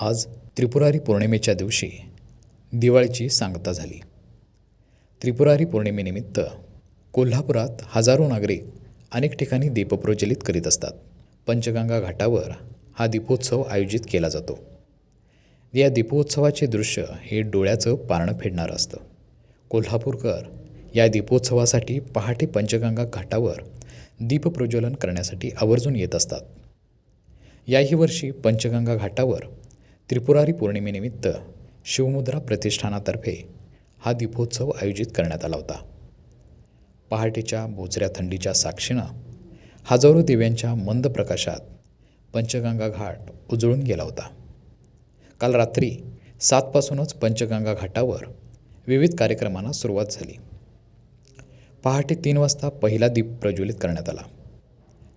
आज त्रिपुरारी पौर्णिमेच्या दिवशी दिवाळीची सांगता झाली. त्रिपुरारी पौर्णिमेनिमित्त कोल्हापुरात हजारो नागरिक अनेक ठिकाणी दीप प्रज्वलित करीत असतात. पंचगंगा घाटावर हा दीपोत्सव आयोजित केला जातो. या दीपोत्सवाचे दृश्य हे डोळ्याचं पारणं फेडणारं असतं. कोल्हापूरकर या दीपोत्सवासाठी पहाटे पंचगंगा घाटावर दीपप्रज्वलन करण्यासाठी आवर्जून येत असतात. याही वर्षी पंचगंगा घाटावर त्रिपुरारी पौर्णिमेनिमित्त शिवमुद्रा प्रतिष्ठानातर्फे हा दीपोत्सव आयोजित करण्यात आला होता. पहाटेच्या बोचऱ्या थंडीच्या साक्षीनं हजारो दिव्यांच्या मंद प्रकाशात पंचगंगा घाट उजळून गेला होता. काल रात्री सातपासूनच पंचगंगा घाटावर विविध कार्यक्रमांना सुरुवात झाली. पहाटे तीन वाजता पहिला दीप प्रज्वलित करण्यात आला.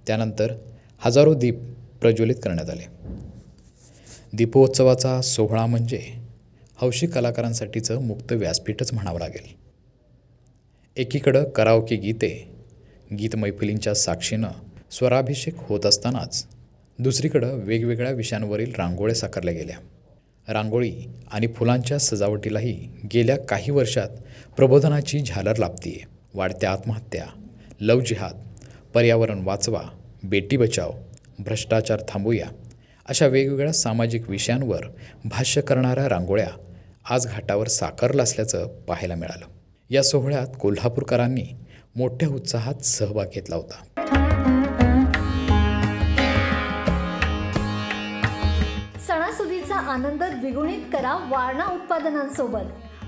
त्यानंतर हजारो दीप प्रज्वलित करण्यात आले. दीपोत्सवाचा सोहळा म्हणजे हौशी कलाकारांसाठीचं मुक्त व्यासपीठच म्हणावं लागेल. एकीकडं करावकी गीते गीत मैफिलींच्या साक्षीनं स्वराभिषेक होत असतानाच दुसरीकडं वेगवेगळ्या विषयांवरील रांगोळ्या साकारल्या गेल्या. रांगोळी आणि फुलांच्या सजावटीलाही गेल्या काही वर्षात प्रबोधनाची झालर लाभतीये. वाढत्या आत्महत्या लव जिहाद पर्यावरण वाचवा बेटी बचाव भ्रष्टाचार थांबूया अशा वेगवेगळ्या सामाजिक विषयांवर भाष्य करणाऱ्या रांगोळ्या आज घाटावर साकारलं असल्याचं पाहायला मिळालं. या सोहळ्यात कोल्हापूरकरांनी मोठ्या उत्साहात सहभाग घेतला होता. सणासुदीचा आनंद द्विगुणित करा वारणा उत्पादनांसोबत.